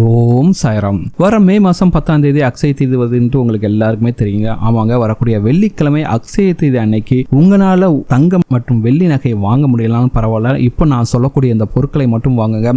ஓம் சாய்ராம். வர மே மாதம் பத்தாம் தேதி அக்ஷய தீதி வருதுன்ட்டு உங்களுக்கு எல்லாருக்குமே தெரியுங்க. ஆமாங்க வரக்கூடிய வெள்ளிக்கிழமை அக்ஷய தீதி அன்னைக்கு உங்களால் தங்கம் மற்றும் வெள்ளி நகையை வாங்க முடியலாம்னு பரவாயில்ல. இப்போ நான் சொல்லக்கூடிய இந்த பொருட்களை மட்டும் வாங்குங்க.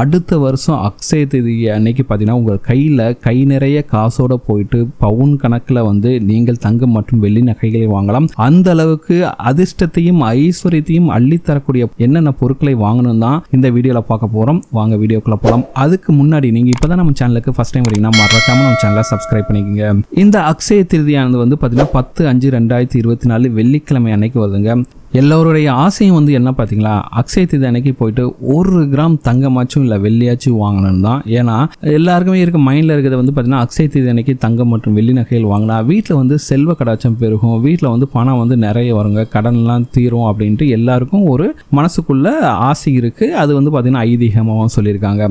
அடுத்த வருஷம் அக்ஷய தீதி அன்னைக்கு பார்த்தீங்கன்னா உங்கள் கையில் கை நிறைய காசோட போயிட்டு பவுன் கணக்கில் வந்து நீங்கள் தங்கம் மற்றும் வெள்ளி நகைகளை வாங்கலாம். அந்த அளவுக்கு அதிர்ஷ்டத்தையும் ஐஸ்வர்யத்தையும் அள்ளித்தரக்கூடிய என்னென்ன பொருட்களை வாங்கணும் தான் இந்த வீடியோவில் பார்க்க போகிறோம் வாங்க வீடியோக்குள்ளே போகலாம் அதுக்கு முன்னாடி நீங்கள் இப்போ தான் நம்ம சேனலுக்கு ஃபஸ்ட் டைம் வரீங்கன்னா மறக்காம நம்ம சேனலை சப்ஸ்கிரைப் பண்ணிக்கோங்க. இந்த அக்ஷய திருதியானது வந்து பார்த்தீங்கன்னா பத்து அஞ்சு ரெண்டாயிரத்தி இருபத்தி நாலு வெள்ளிக்கிழமை அன்னைக்கு வருதுங்க. எல்லோருடைய ஆசையும் வந்து என்ன பார்த்தீங்களா? அக்ஷய தீதி அன்னைக்கு போயிட்டு ஒரு கிராம் தங்கமாச்சும் இல்லை வெள்ளியாச்சும் வாங்கணும் தான். ஏன்னா எல்லாருக்குமே இருக்க மைண்டில் இருக்கிறது வந்து பார்த்தீங்கன்னா அக்ஷய தீதி அன்னைக்கு தங்கம் மற்றும் வெள்ளி நகைகள் வாங்கினா வீட்டில் வந்து செல்வ கடாச்சம் பெருகும். வீட்டில் வந்து பணம் வந்து நிறைய வருங்க. கடன்லாம் தீரும் அப்படின்ட்டு எல்லாருக்கும் ஒரு மனசுக்குள்ள ஆசை இருக்குது அது வந்து பார்த்தீங்கன்னா ஐதீகமாகவும் சொல்லியிருக்காங்க.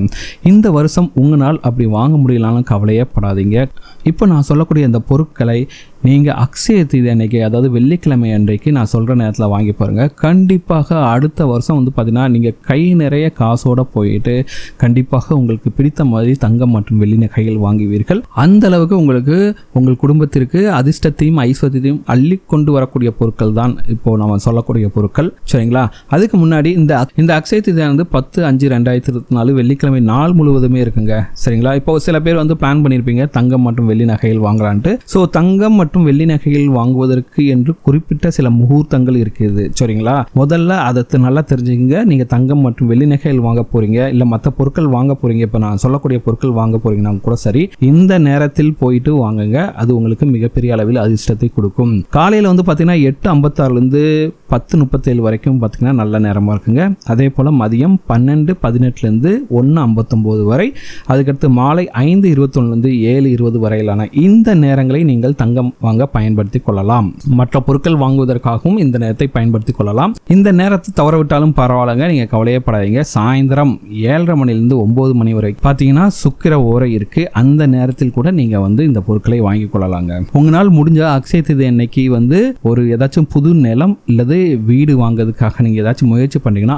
இந்த வருஷம் உங்களால் அப்படி வாங்க முடியலான்னு கவலையே படாதீங்க. இப்போ நான் சொல்லக்கூடிய இந்த பொருட்களை நீங்கள் அக்ஷய தீதி அன்னைக்கு அதாவது வெள்ளிக்கிழமை அன்றைக்கு நான் சொல்கிற நேரத்தில் வாங்கி பாருங்கள் கண்டிப்பாக அடுத்த வருஷம் வந்து பார்த்தீங்கன்னா நீங்கள் கை நிறைய காசோடு போயிட்டு கண்டிப்பாக உங்களுக்கு பிடித்த மாதிரி தங்கம் மற்றும் வெள்ளி நகைகள் வாங்குவீர்கள். அந்த அளவுக்கு உங்களுக்கு உங்கள் குடும்பத்திற்கு அதிர்ஷ்டத்தையும் ஐஸ்வர்யத்தையும் அள்ளி கொண்டு வரக்கூடிய பொருட்கள் தான் இப்போது நம்ம சொல்லக்கூடிய பொருட்கள். சரிங்களா? அதுக்கு முன்னாடி இந்த இந்த அக்ஷய தீதியானது பத்து அஞ்சு ரெண்டாயிரத்தி இருபத்தி நாலு வெள்ளிக்கிழமை நாள் முழுவதுமே இருக்குங்க. சரிங்களா? இப்போ சில பேர் வந்து பிளான் பண்ணியிருப்பீங்க தங்கம் மற்றும் வெள்ளி நகைகள் வாங்கலான்ட்டு. ஸோ தங்கம் மற்றும் வெள்ளி நகைகள் வாங்குவதற்கு என்று குறிப்பிட்ட சில முகூர்த்தங்கள் இருக்குது சரிங்களா? முதல்ல அதை நல்லா தெரிஞ்சுக்கங்க. நீங்கள் தங்கம் மற்றும் வெள்ளி நகைகள் வாங்க போறீங்க. இல்லை மற்ற பொருட்கள் வாங்க போறீங்க. இப்போ நான் சொல்லக்கூடிய பொருட்கள் வாங்க போறீங்கன்னா கூட சரி இந்த நேரத்தில் போயிட்டு வாங்குங்க. அது உங்களுக்கு மிகப்பெரிய அளவில் அதிர்ஷ்டத்தை கொடுக்கும். காலையில் வந்து பார்த்தீங்கன்னா எட்டு ஐம்பத்தாறுலேருந்து பத்து முப்பத்தேழு வரைக்கும் பார்த்தீங்கன்னா நல்ல நேரமாக இருக்குங்க. அதே போல் மதியம் பன்னெண்டு பதினெட்டுலேருந்து ஒன்று ஐம்பத்தொம்போது வரை அதுக்கடுத்து மாலை ஐந்து இருபத்தொன்னுலேருந்து ஏழு இருபது வரையிலான இந்த நேரங்களை நீங்கள் தங்கம் வாங்க பயன்படுத்தி கொள்ளலாம். மற்ற பொருட்கள் வாங்குவதற்காகவும் இந்த நேரத்தை பயன்படுத்தி கொள்ளலாம். இந்த நேரத்தை தவற விட்டாலும் பரவாயில்லைங்க. நீங்கள் கவலையே படாதீங்க சாயந்தரம் ஏழரை மணிலேருந்து ஒம்பது மணி வரை பார்த்தீங்கன்னா சுக்கிர ஓரை இருக்கு. அந்த நேரத்தில் கூட நீங்கள் வந்து இந்த பொருட்களை வாங்கி கொள்ளலாங்க. உங்களால் முடிஞ்ச அக்ஷய தீதி அன்னைக்கு வந்து ஒரு ஏதாச்சும் புது நிலம் இல்லது வீடு வாங்குறதுக்காக நீங்கள் ஏதாச்சும் முயற்சி பண்ணீங்கன்னா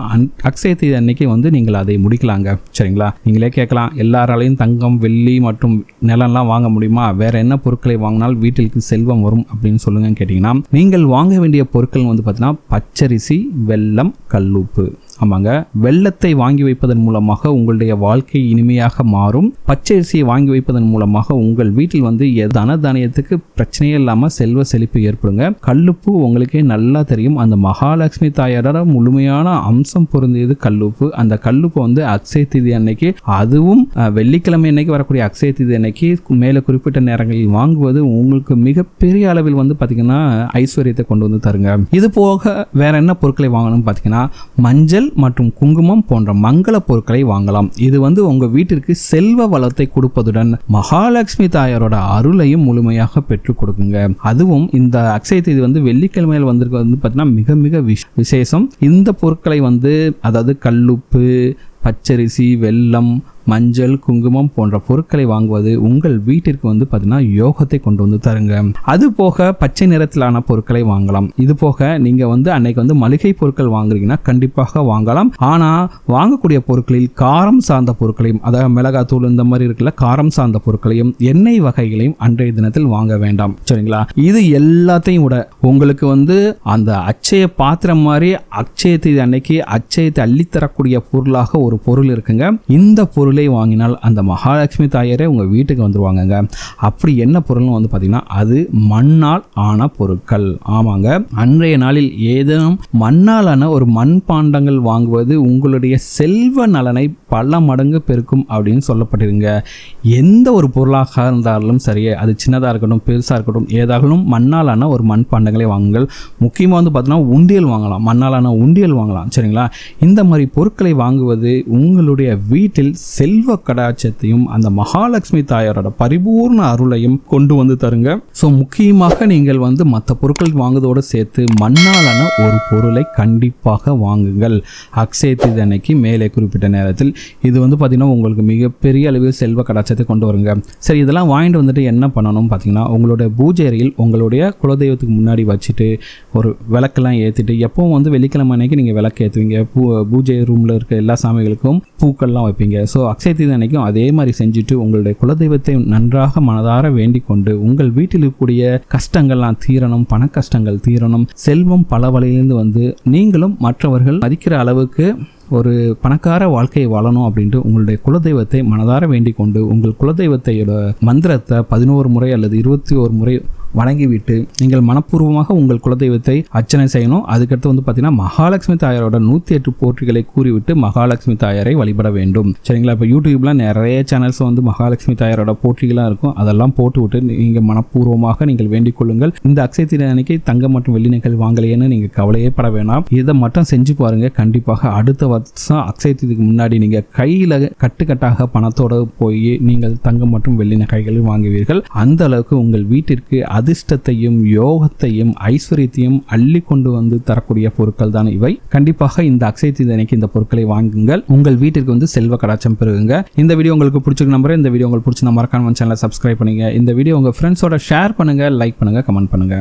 அக்ஷய தீதி அன்னைக்கு வந்து நீங்கள் அதை முடிக்கலாங்க. சரிங்களா? நீங்களே கேட்கலாம். எல்லாராலையும் தங்கம் வெள்ளி மற்றும் நிலம்லாம் வாங்க முடியுமா? வேற என்ன பொருட்களை வாங்கினால் வீட்டிற்கு செல்வம் வரும் அப்படின்னு சொல்லுங்கன்னு கேட்டிங்கன்னா நீங்கள் வாங்க வேண்டிய பொருட்கள் வந்து பார்த்தீங்கன்னா பச்சரிசி வெல்லம் கல்லுப்பு. ஆமாங்க. வெள்ளத்தை வாங்கி வைப்பதன் மூலமாக உங்களுடைய வாழ்க்கை இனிமையாக மாறும். பச்சை அரிசியை வாங்கி வைப்பதன் மூலமாக உங்கள் வீட்டில் வந்து தன தானியத்துக்கு பிரச்சனையே இல்லாமல் செல்வ செழிப்பு ஏற்படுங்க. கல்லுப்பு உங்களுக்கே நல்லா தெரியும். அந்த மகாலட்சுமி தாயாரோட முழுமையான அம்சம் பொருந்தியது கல்லுப்பு. அந்த கல்லுப்பு வந்து அக்ஷய தீதி அன்னைக்கு அதுவும் வெள்ளிக்கிழமை அன்னைக்கு வரக்கூடிய அக்ஷய தீதி அன்னைக்கு மேலே குறிப்பிட்ட நேரங்களில் வாங்குவது உங்களுக்கு மிகப்பெரிய அளவில் வந்து பார்த்தீங்கன்னா ஐஸ்வர்யத்தை கொண்டு வந்து தருங்க. இது போக வேற என்ன பொருட்களை வாங்கணும்னு பார்த்தீங்கன்னா மஞ்சள் மற்றும் குங்குமம் போன்ற மங்கள பொருட்களை வாங்கலாம். இது வந்து உங்க வீட்டிற்கு செல்வ வளத்தை கொடுப்பதுடன் மகாலட்சுமி தாயாரோட அருளையும் முழுமையாக பெற்றுக் கொடுக்குங்க. அதுவும் இந்த அக்ஷய தேதி வந்து வெள்ளிக்கிழமையில் வந்திருக்க வந்து பார்த்தீங்கன்னா மிக மிக விசேஷம். இந்த பொருட்களை வந்து அதாவது கல்லுப்பு பச்சரிசி வெல்லம் மஞ்சள் குங்குமம் போன்ற பொருட்களை வாங்குவது உங்கள் வீட்டிற்கு வந்து பார்த்தீங்கன்னா யோகத்தை கொண்டு வந்து தருங்க. அது போக பச்சை நிறத்திலான பொருட்களை வாங்கலாம். இது போக நீங்க வந்து அன்னைக்கு வந்து மளிகை பொருட்கள் வாங்குறீங்கன்னா கண்டிப்பாக வாங்கலாம். ஆனா வாங்கக்கூடிய பொருட்களில் காரம் சார்ந்த பொருட்களையும் அதாவது மிளகாத்தூள் இந்த மாதிரி இருக்குல்ல காரம் சார்ந்த பொருட்களையும் எண்ணெய் வகைகளையும் அன்றைய தினத்தில் வாங்க வேண்டாம். சரிங்களா? இது எல்லாத்தையும் விட உங்களுக்கு வந்து அந்த அச்சய பாத்திரம் மாதிரி அச்சய தேதி அன்னைக்கு அச்சயத்தை அள்ளித்தரக்கூடிய பொருளாக ஒரு பொருள் இருக்குங்க. இந்த பொருள் வாங்கினால் அந்த மகாலட்சுமி தாயாரே உங்க வீட்டுக்கு வந்துடுவாங்கங்க அப்படி என்ன பொருள்னு வந்து பார்த்தீங்கன்னா அது மண்ணால் ஆன பொருட்கள். ஆமாங்க. அன்றைய நாளில் ஏதேனும் மண்ணாலான ஒரு மண் பாண்டங்கள் வாங்குவது உங்களுடைய செல்வ நலனை பல மடங்கு பெருக்கும் அப்படின்னு சொல்லப்பட்டிருங்க எந்த ஒரு பொருளாக இருந்தாலும் சரியே அது சின்னதாக இருக்கட்டும் பெருசாக இருக்கட்டும் ஏதாகலும் மண்ணாலான ஒரு மண் பாண்டங்களை வாங்குங்கள். முக்கியமாக வந்து பார்த்தீங்கன்னா உண்டியல் வாங்கலாம். மண்ணாலான உண்டியல் வாங்கலாம். சரிங்களா? இந்த மாதிரி பொருட்களை வாங்குவது உங்களுடைய வீட்டில் செல் செல்வ கடாட்சத்தையும் அந்த மகாலட்சுமி தாயாரோட பரிபூர்ண அருளையும் கொண்டு வந்து தருங்க. ஸோ முக்கியமாக நீங்கள் வந்து மற்ற பொருட்கள் வாங்குவதோடு சேர்த்து மண்ணாலான ஒரு பொருளை கண்டிப்பாக வாங்குங்கள். அக்ஷய தீதி அன்னைக்கு மேலே குறிப்பிட்ட நேரத்தில் இது வந்து பார்த்திங்கன்னா உங்களுக்கு மிகப்பெரிய அளவில் செல்வ கடாச்சத்தை கொண்டு வருங்க. சரி இதெல்லாம் வாங்கிட்டு வந்துட்டு என்ன பண்ணணும் பார்த்தீங்கன்னா உங்களுடைய பூஜை அறையில் உங்களுடைய குலதெய்வத்துக்கு முன்னாடி வச்சுட்டு ஒரு விளக்கெல்லாம் ஏற்றிட்டு எப்பவும் வந்து வெள்ளிக்கிழமை அன்னைக்கு நீங்கள் விளக்கு ஏற்றுவீங்க பூ பூஜை ரூமில் இருக்க எல்லா சாமிகளுக்கும் பூக்கள்லாம் வைப்பீங்க. ஸோ அக்ஷய தீதி அன்னைக்கும் அதே மாதிரி செஞ்சுட்டு உங்களுடைய குலதெய்வத்தை நன்றாக மனதார வேண்டிக் கொண்டு உங்கள் வீட்டில் இருக்கக்கூடிய கஷ்டங்கள்லாம் தீரணும் பண கஷ்டங்கள் தீரணும் செல்வம் பல வழியிலிருந்து வந்து நீங்களும் மற்றவர்கள் மதிக்கிற அளவுக்கு ஒரு பணக்கார வாழ்க்கையை வாழணும் அப்படின்ட்டு உங்களுடைய குலதெய்வத்தை மனதார வேண்டிக் கொண்டு உங்கள் குலதெய்வத்தையோட மந்திரத்தை பதினோரு முறை அல்லது இருபத்தி ஒரு முறை வணங்கிவிட்டு நீங்கள் மனப்பூர்வமாக உங்கள் குலதெய்வத்தை அர்ச்சனை செய்யணும். அதுக்கடுத்து வந்து பார்த்தீங்கன்னா மகாலட்சுமி தாயாரோட நூற்றி எட்டு போற்றிகளை கூறிவிட்டு மகாலட்சுமி தாயாரை வழிபட வேண்டும். சரிங்களா? இப்போ யூடியூப்லாம் நிறைய சேனல்ஸ் வந்து மகாலட்சுமி தாயாரோட போற்றிகளாக இருக்கும். அதெல்லாம் போட்டு விட்டு நீங்கள் மனப்பூர்வமாக நீங்கள் வேண்டிக் கொள்ளுங்கள். இந்த அக்ஷய தீர அன்னைக்கு தங்கம் மற்றும் வெள்ளி நகல் வாங்கலையேன்னு நீங்கள் கவலையே பட வேணாம். இதை மட்டும் செஞ்சு பாருங்க. கண்டிப்பாக அடுத்த வருஷம் அக்ஷய தீதிக்கு முன்னாடி நீங்கள் கையில் கட்டுக்கட்டாக பணத்தோடு போய் நீங்கள் தங்கம் மற்றும் வெள்ளி நகைகளை வாங்குவீர்கள். அந்த அளவுக்கு உங்கள் வீட்டிற்கு அதிர்ஷ்டத்தையும் யோகத்தையும் ஐஸ்வர்யத்தையும் அள்ளி கொண்டு வந்து தரக்கூடிய பொருட்கள் தான் இவை. கண்டிப்பாக இந்த அக்ஷய தீதனைக்கு இந்த பொருட்களை வாங்குங்கள். உங்கள் வீட்டிற்கு வந்து செல்வ கடாச்சம் பெறுங்க இந்த வீடியோ உங்களுக்கு பிடிச்சிருக்க நம்பர் இந்த வீடியோ உங்களுக்கு பிடிச்ச மறக்காம சேனலை சப்ஸ்கிரைப் பண்ணுங்க. இந்த வீடியோ உங்க ஃப்ரெண்ட்ஸோட ஷேர் பண்ணுங்க லைக் பண்ணுங்க கமெண்ட் பண்ணுங்க.